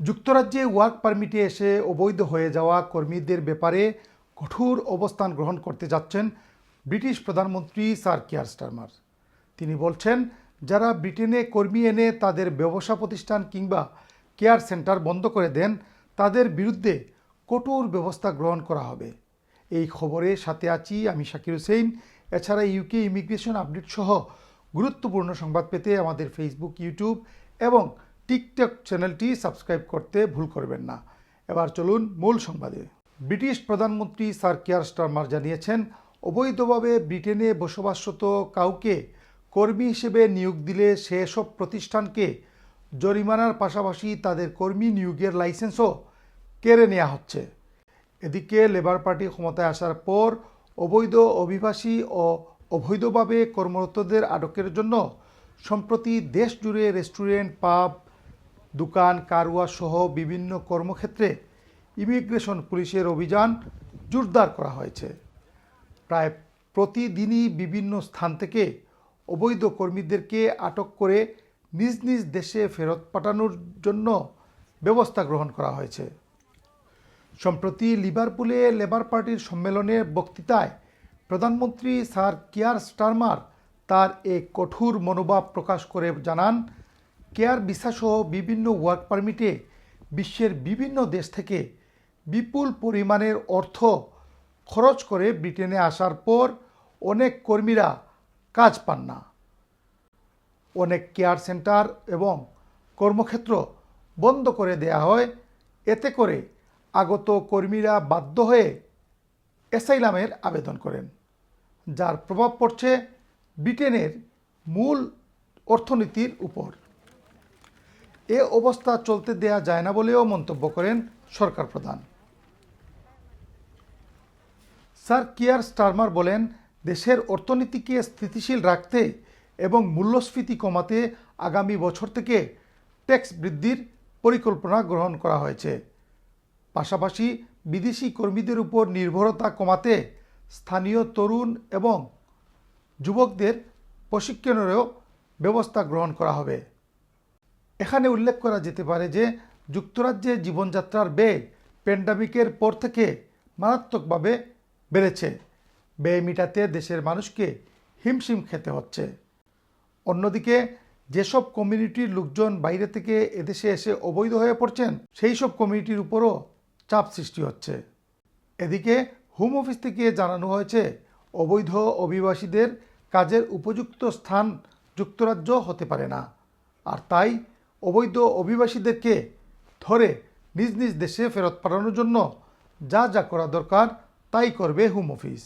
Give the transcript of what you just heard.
যুক্তরাজ্যে ওয়ার্ক পারমিটে এসে অবৈধ হয়ে যাওয়া কর্মীদের ব্যাপারে কঠোর অবস্থান গ্রহণ করতে যাচ্ছেন ব্রিটিশ প্রধানমন্ত্রী স্যার কিয়ার স্টারমার। তিনি বলছেন, যারা ব্রিটেনে কর্মী এনে তাদের ব্যবসা প্রতিষ্ঠান কিংবা কেয়ার সেন্টার বন্ধ করে দেন, তাদের বিরুদ্ধে কঠোর ব্যবস্থা গ্রহণ করা হবে। এই খবরে সাথে আছি আমি শাকির হোসেন। এছাড়া ইউকে ইমিগ্রেশন আপডেট সহ গুরুত্বপূর্ণ সংবাদ পেতে আমাদের ফেসবুক ইউটিউব এবং টিকটক চ্যানেলটি সাবস্ক্রাইব করতে ভুল করবেন না। এবার চলুন মূল সংবাদে। ব্রিটিশ প্রধানমন্ত্রী স্যার কিয়ার স্টারমার জানিয়েছেন, অবৈধভাবে ব্রিটেনে বসবাসরত কাউকে কর্মী হিসেবে নিয়োগ দিলে সেসব প্রতিষ্ঠানকে জরিমানার পাশাপাশি তাদের কর্মী নিয়োগের লাইসেন্সও কেড়ে নেওয়া হচ্ছে। এদিকে লেবার পার্টি ক্ষমতায় আসার পর অবৈধ অভিবাসী ও অবৈধভাবে কর্মরতদের আটকের জন্য সম্প্রতি দেশ জুড়ে রেস্টুরেন্ট, পাব দোকান কারওয়া সহ বিভিন্ন কর্মক্ষেত্রে ইমিগ্রেশন পুলিশের অভিযান জোরদার করা হয়েছে। প্রায় প্রতিদিনই বিভিন্ন স্থান থেকে অবৈধ কর্মীদেরকে আটক করে নিজ নিজ দেশে ফেরত পাঠানোর জন্য ব্যবস্থা গ্রহণ করা হয়েছে। সম্প্রতি লিভারপুলে লেবার পার্টির সম্মেলনের বক্তৃতায় প্রধানমন্ত্রী স্যার কেয়ার স্টারমার তার এক কঠোর মনোভাব প্রকাশ করে জানান কেয়ার ভিসাসহ বিভিন্ন ওয়ার্ক পারমিটে বিশ্বের বিভিন্ন দেশ থেকে বিপুল পরিমাণের অর্থ খরচ করে ব্রিটেনে আসার পর অনেক কর্মীরা কাজ পান না। অনেক কেয়ার সেন্টার এবং কর্মক্ষেত্র বন্ধ করে দেয়া হয়। এতে করে আগত কর্মীরা বাধ্য হয়ে অ্যাসাইলামের আবেদন করেন, যার প্রভাব পড়ছে ব্রিটেনের মূল অর্থনীতির উপর। এ অবস্থা চলতে দেয়া যায় না বলেও মন্তব্য করেন সরকার প্রধান স্যার কিয়ার স্টারমার বলেন, দেশের অর্থনীতিকে স্থিতিশীল রাখতে এবং মূল্যস্ফীতি কমাতে আগামী বছর থেকে ট্যাক্স বৃদ্ধির পরিকল্পনা গ্রহণ করা হয়েছে। পাশাপাশি বিদেশি কর্মীদের উপর নির্ভরতা কমাতে স্থানীয় তরুণ এবং যুবকদের প্রশিক্ষণেরও ব্যবস্থা গ্রহণ করা হবে। এখানে উল্লেখ করা যেতে পারে যে, যুক্তরাজ্যে জীবনযাত্রার ব্যয় প্যান্ডামিকের পর থেকে মারাত্মকভাবে বেড়েছে। ব্যয় মিটাতে দেশের মানুষকে হিমশিম খেতে হচ্ছে। অন্যদিকে, যেসব কমিউনিটির লোকজন বাইরে থেকে এদেশে এসে অবৈধ হয়ে পড়ছেন, সেই সব কমিউনিটির উপরও চাপ সৃষ্টি হচ্ছে। এদিকে, হোম অফিস থেকে জানানো হয়েছে, অবৈধ অভিবাসীদের কাজের উপযুক্ত স্থান যুক্তরাজ্য হতে পারে না। আর তাই অবৈধ অভিবাসীদেরকে ধরে নিজ নিজ দেশে ফেরত পাঠানোর জন্য যা যা করা দরকার তাই করবে হোম অফিস